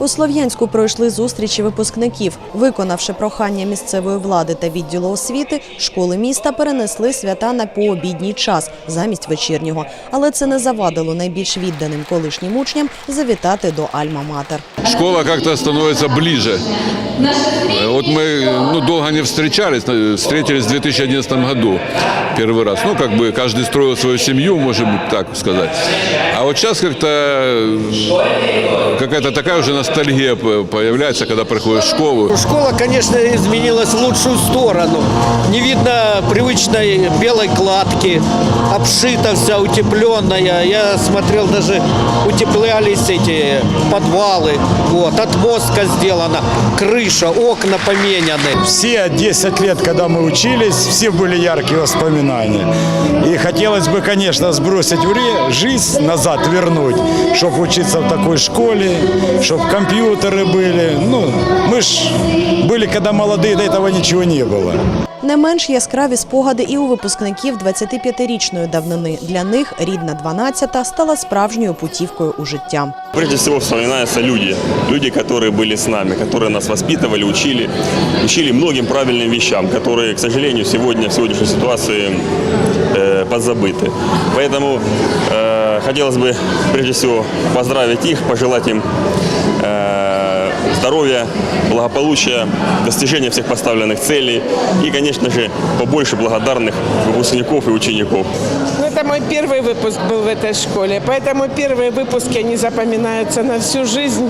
У Слов'янську пройшли зустрічі випускників. Виконавши прохання місцевої влади та відділу освіти, школи міста перенесли свята на пообідній час замість вечірнього. Але це не завадило найбільш відданим колишнім учням завітати до Альма-Матер. школа как-то становится ближе. Э, Вот мы ну, долго не встречались, э, встретились в 2011 году первый раз. Ну, как бы каждый строил свою семью, можем так сказать. А вот сейчас как-то э, какая-то такая уже Ностальгия по- появляется, когда приходишь в школу. Школа, конечно, изменилась в лучшую сторону. Не видно привычной белой кладки, обшита вся утепленная. Я смотрел, даже утеплялись эти подвалы. Вот, отмостка сделана, крыша, окна поменяны. Все 10 лет, когда мы учились, все были яркие воспоминания. И хотелось бы, конечно, сбросить жизнь назад, вернуть, чтобы учиться в такой школе, чтобы компьютеры были. Ну, мы ж были, когда молодые, до этого ничего не было. Не менш яскраві спогади і у випускників 25-річної давнини. Для них рідна 12-та стала справжньою путівкою у життя. Прежде всего вспоминаются люди. Люди, которые были с нами, которые нас воспитывали, учили, учили многим правильным вещам, которые, к сожалению, сегодня в сегодняшней ситуации э, подзабыты. Поэтому э, хотелось бы прежде всего поздравить их, пожелать им э, здоровья, благополучия, достижения всех поставленных целей и, конечно же, побольше благодарных выпускников и учеников. Это мой первый выпуск был в этой школе, поэтому первые выпуски, они запоминаются на всю жизнь.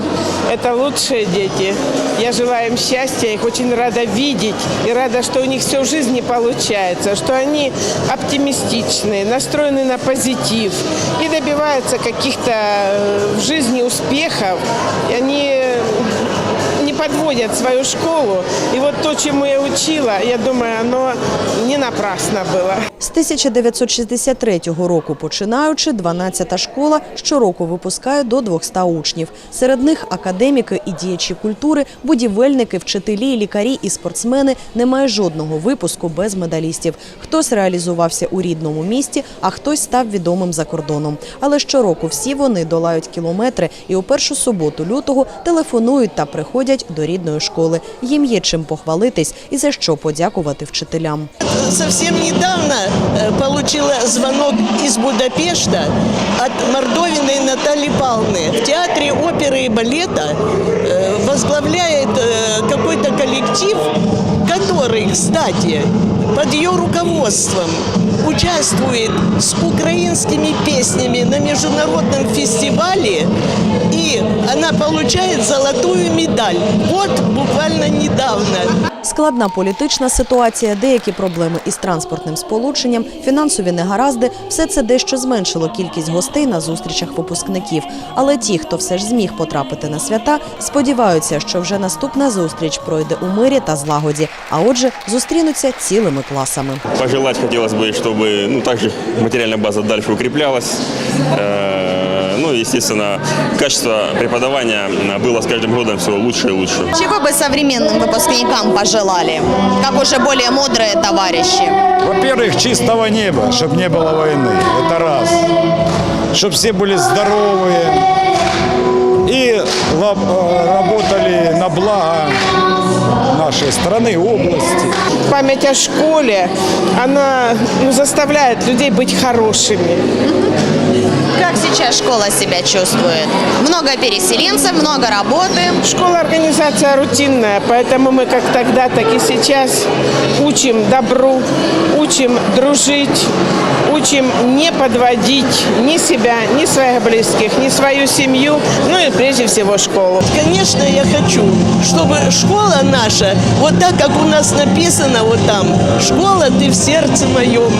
Это лучшие дети. Я желаю им счастья, их очень рада видеть и рада, что у них все в жизни получается, что они оптимистичны, настроены на позитив и добиваются каких-то э, в жизни успехов. И они не подводят свою школу. И вот то, чему я учила, я думаю, оно не напрасно было. З 1963 року починаючи, 12-та школа щороку випускає до 200 учнів. Серед них академіки і діячі культури, будівельники, вчителі, лікарі і спортсмени. Немає жодного випуску без медалістів. Хтось реалізувався у рідному місті, а хтось став відомим за кордоном. Але щороку всі вони долають кілометри і у першу суботу лютого телефонують та приходять до рідної школи. Їм є чим похвалитись і за що подякувати вчителям. Совсем недавно э, получила звонок из Будапешта от Мордовиной Натальи Павловны. В театре оперы и балета э, возглавляет э, какой-то коллектив, который, кстати, под ее руководством участвует с украинскими песнями на международном фестивале, и она получает золотую медаль. Вот буквально недавно. Складна політична ситуація, деякі проблеми із транспортним сполученням, фінансові негаразди – все це дещо зменшило кількість гостей на зустрічах випускників. Але ті, хто все ж зміг потрапити на свята, сподіваються, що вже наступна зустріч пройде у мирі та злагоді, а отже, зустрінуться цілими класами. Пожелать хотелось бы, чтобы ну, также материальная база дальше укреплялась. Естественно, качество преподавания было с каждым годом все лучше и лучше. Чего бы современным выпускникам пожелали? Как уже более мудрые товарищи. Во-первых, чистого неба, чтобы не было войны. Это раз. Чтобы все были здоровые и э, работали на благо нашей страны, области. Память о школе, она ну, заставляет людей быть хорошими. Как сейчас школа себя чувствует? Много переселенцев, много работы. Школа организация рутинная, поэтому мы как тогда, так и сейчас учим добру, учим дружить, учим не подводить ни себя, ни своих близких, ни свою семью, ну и прежде всего школу. Конечно, я хочу, чтобы школа наша, вот так, как у нас написано вот там, школа ты в сердце моем,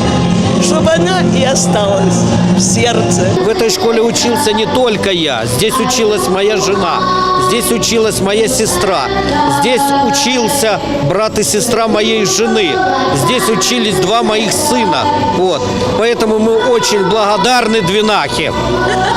чтобы она и осталась в сердце. В этой школе учился не только я. Здесь училась моя жена. Здесь училась моя сестра. Здесь учился брат и сестра моей жены. Здесь учились два моих сына. Вот. Поэтому мы очень благодарны Двинахе.